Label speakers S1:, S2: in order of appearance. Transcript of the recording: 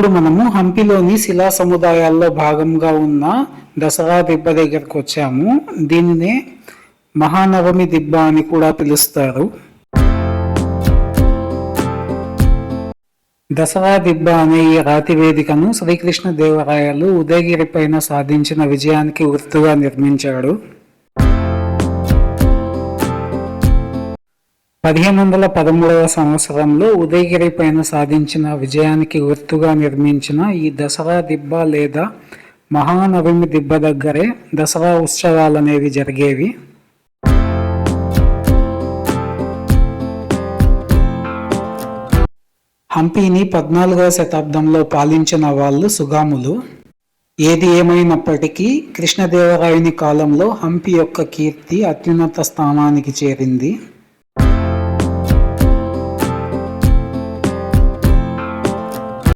S1: ఇప్పుడు మనము హంపిలోని శిలా సముదాయాల్లో భాగంగా ఉన్న దసరా దిబ్బ దగ్గరకు వచ్చాము. దీనినే మహానవమి దిబ్బ అని కూడా పిలుస్తారు. దసరా దిబ్బ అనే ఈ రాతి వేదికను శ్రీకృష్ణ దేవరాయలు ఉదయగిరి పైన సాధించిన విజయానికి గుర్తుగా నిర్మించాడు. పదిహేను వందల పదమూడవ సంవత్సరంలో ఉదయగిరి పైన సాధించిన విజయానికి గుర్తుగా నిర్మించిన ఈ దసరా దిబ్బ లేదా మహానవమి దిబ్బ దగ్గరే దసరా ఉత్సవాలు అనేవి జరిగేవి. హంపీని పద్నాలుగవ శతాబ్దంలో పాలించిన వాళ్ళు సుగాములు. ఏది ఏమైనప్పటికీ కృష్ణదేవరాయుని కాలంలో హంపి యొక్క కీర్తి అత్యున్నత స్థానానికి చేరింది.